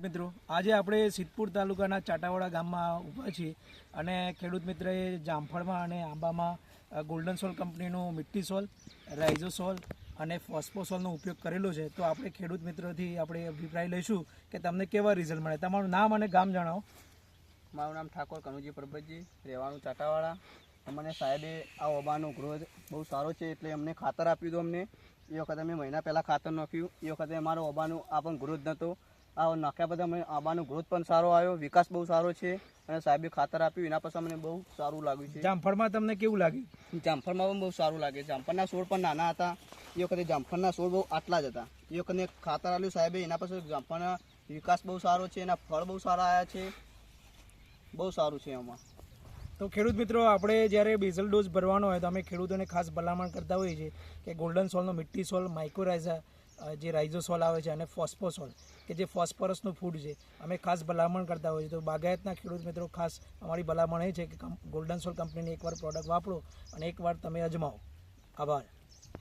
મિત્રો, આજે આપણે સિદ્ધપુર તાલુકાના ચાટાવાડા ગામમાં ઊભા છીએ અને ખેડૂત મિત્રએ જામફળમાં અને આંબામાં ગોલ્ડન સોલ કંપનીનું મિટ્ટી સોલ રાઇઝોસોલ અને ફોસ્ફોસોલનો ઉપયોગ કરેલો છે. તો આપણે ખેડૂત મિત્રોથી આપણે અભિપ્રાય લઈશું કે તમને કેવા રિઝલ્ટ મળે તમારું નામ અને ગામ જણાવો. મારું નામ ઠાકોર કનુજી પરબતજી રહેવાનું ચાટાવાડા. અમને સાહેબે આ ઓબાનો ગ્રોથ બહુ સારો છે એટલે અમને ખાતર આપ્યું હતું અમને. એ વખતે અમે મહિના પહેલાં ખાતર નાખ્યું. એ વખતે અમારો ઓબાનો આ પણ ગ્રોથ નહોતો આ નાખ્યા બધા મને આંબાનો ગ્રોથ પણ સારો આવ્યો વિકાસ બહુ સારો છે અને સાહેબે ખાતર આપ્યું એના પછી મને બહુ સારું લાગ્યું છે. જામફળમાં તમને કેવું લાગ્યું? જામફળમાં પણ બહુ સારું લાગે જામફળના છોડ પણ નાના હતા. એ વખતે જામફળના છોડ બહુ આટલા જ હતા. એ વખતે ખાતર આપ્યું સાહેબે એના પછી જામફળના વિકાસ બહુ સારો છે એના ફળ બહુ સારા આવ્યા છે. બહુ સારું છે એમાં તો ખેડૂત મિત્રો આપણે જ્યારે બેઝલ ડોઝ ભરવાનો હોય તો અમે ખેડૂતોને ખાસ ભલામણ કરતા હોઈએ છીએ કે ગોલ્ડન સોલનો મિટ્ટી સોલ માઇક્રોરાઇઝા જે રાઇઝોસોલ આવે છે અને ફોસ્ફોસોલ, કે જે ફોસ્ફરસનું ફૂડ છે, અમે ખાસ ભલામણ કરતા હોઈએ તો બાગાયતના ખેડૂત મિત્રો, ખાસ અમારી ભલામણ એ છે કે ગોલ્ડન સોલ કંપનીની એકવાર પ્રોડક્ટ વાપરો અને એકવાર તમે અજમાવો. આભાર.